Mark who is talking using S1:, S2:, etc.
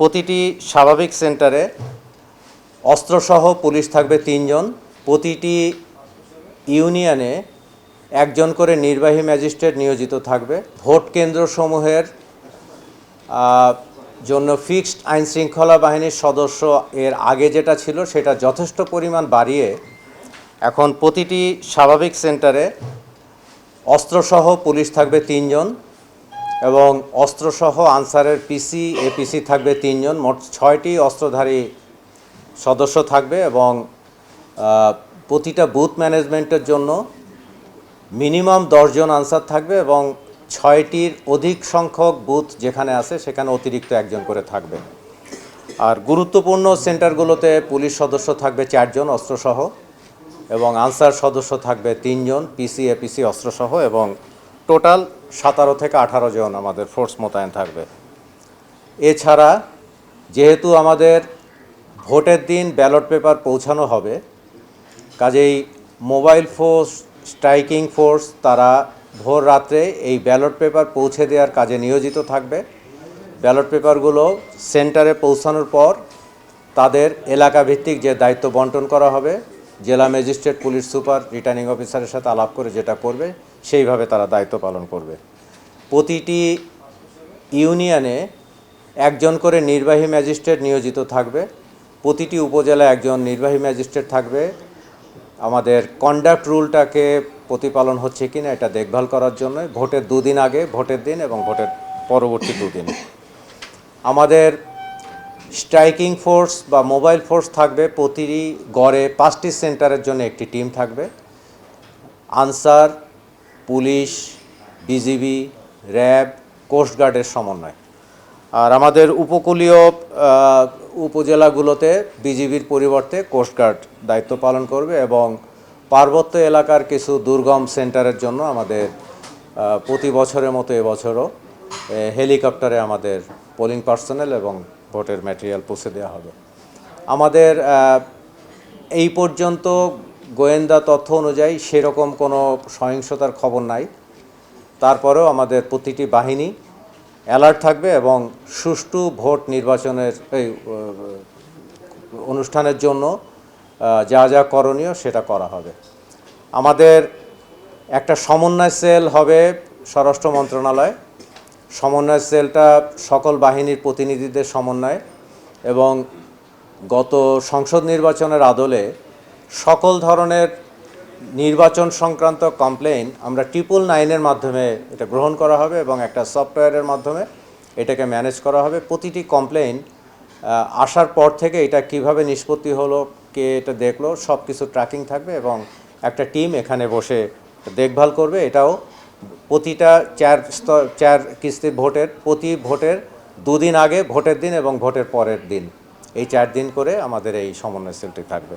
S1: প্রতিটি স্বাভাবিক সেন্টারে অস্ত্রসহ পুলিশ থাকবে তিনজন। প্রতিটি ইউনিয়নে একজন করে নির্বাহী ম্যাজিস্ট্রেট নিয়োজিত থাকবে। ভোট কেন্দ্রসমূহের জন্য ফিক্সড আইন শৃঙ্খলা বাহিনীর সদস্য এর আগে যেটা ছিল সেটা যথেষ্ট পরিমাণ বাড়িয়ে এখন প্রতিটি স্বাভাবিক সেন্টারে অস্ত্রসহ পুলিশ থাকবে তিনজন। এবং অস্ত্রসহ আনসারের পিসি এপিসি থাকবে তিনজন। মোট ছয়টি অস্ত্রধারী সদস্য থাকবে এবং প্রতিটা বুথ ম্যানেজমেন্টের জন্য মিনিমাম দশজন আনসার থাকবে এবং ছয়টির অধিক সংখ্যক বুথ যেখানে আছে সেখানে অতিরিক্ত একজন করে থাকবে। আর গুরুত্বপূর্ণ সেন্টারগুলোতে পুলিশ সদস্য থাকবে চারজন অস্ত্রসহ এবং আনসার সদস্য থাকবে তিনজন, পিসি এপিসি অস্ত্রসহ এবং টোটাল সতেরো থেকে আঠারো জন আমাদের ফোর্স মোতায়েন থাকবে। এছাড়া যেহেতু আমাদের ভোটের দিন ব্যালট পেপার পৌঁছানো হবে, কাজেই মোবাইল ফোর্স স্ট্রাইকিং ফোর্স তারা ভোর রাত্রে এই ব্যালট পেপার পৌঁছে দেওয়ার কাজে নিয়োজিত থাকবে। ব্যালট পেপারগুলো সেন্টারে পৌঁছানোর পর তাদের এলাকা ভিত্তিক যে দায়িত্ব বন্টন করা হবে জেলা ম্যাজিস্ট্রেট, পুলিশ সুপার, রিটার্নিং অফিসারের সাথে আলাপ করে যেটা করবে, সেইভাবে তারা দায়িত্ব পালন করবে। প্রতিটি ইউনিয়নে একজন করে নির্বাহী ম্যাজিস্ট্রেট নিয়োজিত থাকবে, প্রতিটি উপজেলায় একজন নির্বাহী ম্যাজিস্ট্রেট থাকবে। আমাদের কন্ডাক্ট রুলটাকে প্রতিপালন হচ্ছে কিনা এটা দেখভাল করার জন্য, ভোটের দুদিন আগে, ভোটের দিন এবং ভোটের পরবর্তী দুদিন। আমাদের স্ট্রাইকিং ফোর্স বা মোবাইল ফোর্স থাকবে প্রতিটি গড়ে পাঁচটি সেন্টারের জন্য একটি টিম থাকবে। আনসার, পুলিশ, বিজিবি, র্যাব কোস্টগার্ডের সমন্বয়। আর আমাদের উপকূলীয় উপজেলাগুলোতে বিজিবির পরিবর্তে কোস্টগার্ড দায়িত্ব পালন করবে এবং পার্বত্য এলাকার কিছু দুর্গম সেন্টারের জন্য আমাদের প্রতি বছরের মতো এবছরও হেলিকপ্টারে আমাদের পোলিং পার্সোনেল এবং ভোটের ম্যাটেরিয়াল পৌঁছে দেওয়া হবে। আমাদের এই পর্যন্ত গোয়েন্দা তথ্য অনুযায়ী সেরকম কোনো সহিংসতার খবর নাই। তারপরেও আমাদের প্রতিটি বাহিনী অ্যালার্ট থাকবে এবং সুষ্ঠু ভোট নির্বাচনের এই অনুষ্ঠানের জন্য যা যা করণীয় সেটা করা হবে। আমাদের একটা সমন্বয় সেল হবে স্বরাষ্ট্র মন্ত্রণালয়। সমন্বয় সেলটা সকল বাহিনীর প্রতিনিধিদের সমন্বয় এবং গত সংসদ নির্বাচনের আদলে সকল ধরনের নির্বাচন সংক্রান্ত কমপ্লেন আমরা ট্রিপল নাইনের মাধ্যমে এটা গ্রহণ করা হবে এবং একটা সফটওয়্যারের মাধ্যমে এটাকে ম্যানেজ করা হবে। প্রতিটি কমপ্লেন আসার পর থেকে এটা কীভাবে নিষ্পত্তি হলো, কে এটা দেখল সব কিছু ট্র্যাকিং থাকবে এবং একটা টিম এখানে বসে দেখভাল করবে। এটাও প্রতিটা চার স্তর, চার কিস্তি ভোটের, প্রতি ভোটের দুদিন আগে, ভোটের দিন এবং ভোটের পরের দিন। এই চার দিন করে আমাদের এই সমন্বয় সেলটি থাকবে।